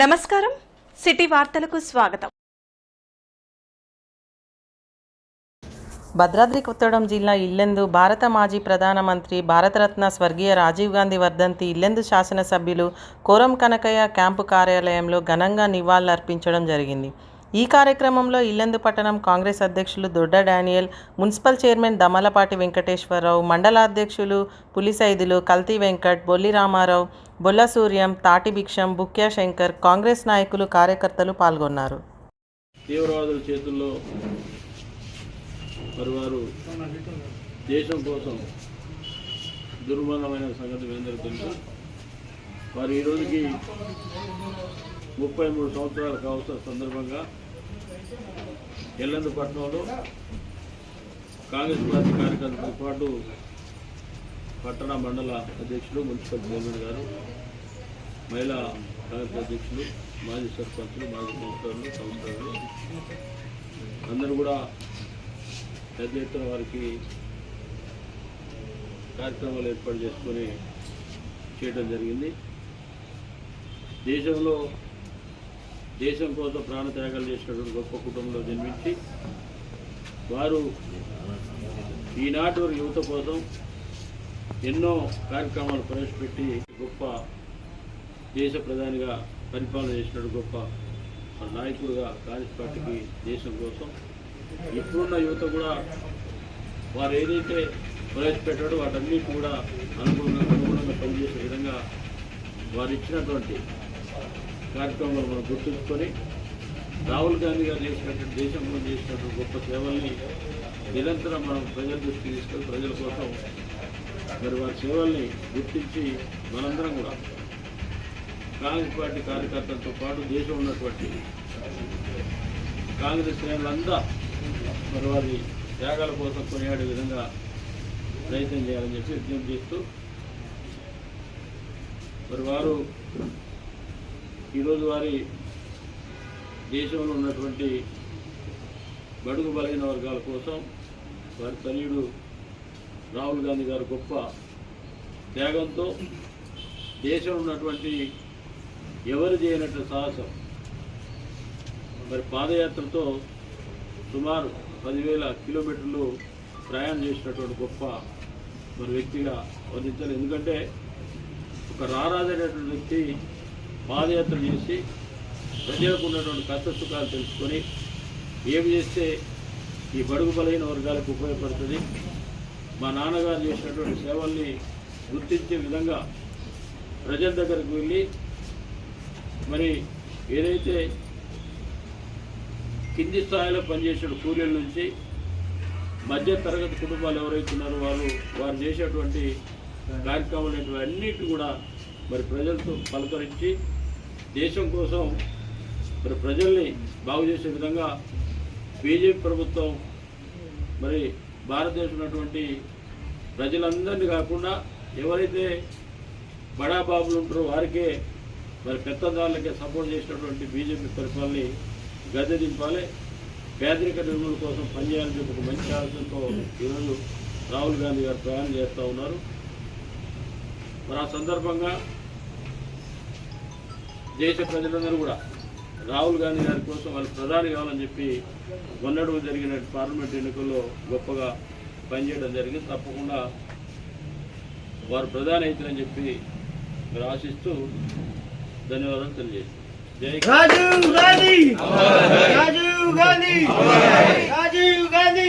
నమస్కారం. సిటీ వార్తలకు స్వాగతం. భద్రాద్రి కొత్తగూడెం జిల్లా ఇల్లెందు భారత మాజీ ప్రధానమంత్రి భారతరత్న స్వర్గీయ రాజీవ్ గాంధీ వర్ధంతి ఇల్లెందు శాసనసభ్యులు కోరం కనకయ్య క్యాంపు కార్యాలయంలో ఘనంగా నివాళులర్పించడం జరిగింది. ఈ కార్యక్రమంలో ఇల్లందు పట్టణం కాంగ్రెస్ అధ్యక్షులు Dodda Daniel municipal chairman Damalapati Venkateswararao మండలాధ్యక్షులు Pulisaidulu కల్తీ వెంకట్ బొల్లి రామారావు బొల్ల సూర్యం తాటి భిక్షం బుక్యా శంకర్ కాంగ్రెస్ నాయకులు కార్యకర్తలు పాల్గొన్నారు. తీవ్రవాదుల చేతుల్లో మరి వారు దేశం కోసం దుర్మరణమైన సంగతి అందరికీ తెలుసు వారు ఈరోజుకి ముప్పై మూడు సంవత్సరాల కావలసిన సందర్భంగా ఎల్లందు పట్టణంలో కాంగ్రెస్ పార్టీ కార్యకర్తలతో పాటు పట్టణ మండల అధ్యక్షులు మున్సిపల్ చైర్మన్ గారు మహిళా కాంగ్రెస్ అధ్యక్షులు మాజీ సర్పంచులు మాజీ కౌన్సిలర్లు కౌన్సిలర్లు. అందరూ కూడా పెద్ద ఎత్తున వారికి కార్యక్రమాలు ఏర్పాటు చేసుకొని చేయడం జరిగింది. దేశంలో దేశం కోసం ప్రాణత్యాగాలు చేసినటువంటి గొప్ప కుటుంబంలో జన్మించి వారు ఈనాటి వారి యువత కోసం ఎన్నో కార్యక్రమాలు ప్రవేశపెట్టి గొప్ప దేశ ప్రధానిగా పరిపాలన చేసినట్టు గొప్ప నాయకుడుగా కాంగ్రెస్ పార్టీకి దేశం కోసం. ఇప్పుడున్న యువత కూడా వారు ఏదైతే ప్రవేశపెట్టాడో వాటన్నిటి కూడా అనుగుణంగా అనుగుణంగా పనిచేసే విధంగా వారు ఇచ్చినటువంటి కార్యక్రమాలు మనం గుర్తుంచుకొని రాహుల్ గాంధీ గారు చేసినటువంటి దేశంలో చేసినటువంటి గొప్ప సేవల్ని నిరంతరం మనం ప్రజల దృష్టికి తీసుకొని ప్రజల కోసం మరి వారి సేవల్ని గుర్తించి మనందరం కూడా కాంగ్రెస్ పార్టీ కార్యకర్తలతో పాటు దేశం ఉన్నటువంటి కాంగ్రెస్ శ్రేణులంతా మరి వారి త్యాగాల కోసం కొనియాడే విధంగా ప్రయత్నం చేయాలని చెప్పి విజ్ఞప్తి చేస్తూ మరి వారు ఈరోజు వారి దేశంలో ఉన్నటువంటి బడుగు బలైన వర్గాల కోసం వారి తనయుడు రాహుల్ గాంధీ గారు గొప్ప త్యాగంతో దేశం ఉన్నటువంటి ఎవరు చేయనట్టు సాహసం? మరి పాదయాత్రతో సుమారు పదివేల కిలోమీటర్లు ప్రయాణం చేసినటువంటి గొప్ప మరి వ్యక్తిగా వర్ణించాలి ఎందుకంటే ఒక రారాజైనటువంటి వ్యక్తి పాదయాత్ర చేసి ప్రజలకు ఉన్నటువంటి కష్ట సుఖాలు తెలుసుకొని ఏమి చేస్తే ఈ బడుగు బలైన వర్గాలకు ఉపయోగపడుతుంది? మా నాన్నగారు చేసినటువంటి సేవల్ని గుర్తించే విధంగా ప్రజల దగ్గరకు వెళ్ళి మరి ఏదైతే కింది స్థాయిలో పనిచేసే కూలీల నుంచి మధ్య తరగతి కుటుంబాలు ఎవరైతే ఉన్నారో వారు వారు చేసేటువంటి కార్యక్రమాలు అన్నిటి కూడా మరి ప్రజలతో పలకరించి దేశం కోసం మరి ప్రజల్ని బాగు చేసే విధంగా బీజేపీ ప్రభుత్వం మరి భారతదేశం ఉన్నటువంటి ప్రజలందరినీ కాకుండా ఎవరైతే బడా బాబులు ఉంటారో వారికే మరి పెద్దదారులకే సపోర్ట్ చేసినటువంటి బీజేపీ పరిపాలనని గద్దె దింపాలి. పేదరిక నిర్మూలన కోసం పనిచేయాలని చెప్పి ఒక మంచి ఆలోచనతో ఈరోజు రాహుల్ గాంధీ గారు ప్రయాణం చేస్తూ ఉన్నారు. మరి ఆ సందర్భంగా దేశ ప్రజలందరూ కూడా రాహుల్ గాంధీ గారి కోసం వాళ్ళు ప్రధాని కావాలని చెప్పి మొన్నడు జరిగిన పార్లమెంట్ ఎన్నికల్లో గొప్పగా పనిచేయడం జరిగింది. తప్పకుండా వారు ప్రధాని అవుతారని చెప్పి మీరు ఆశిస్తూ ధన్యవాదాలు తెలియజేస్తాను జై రాజీవ్ గాంధీ! రాజీవ్ గాంధీ రాజీవ్ గాంధీ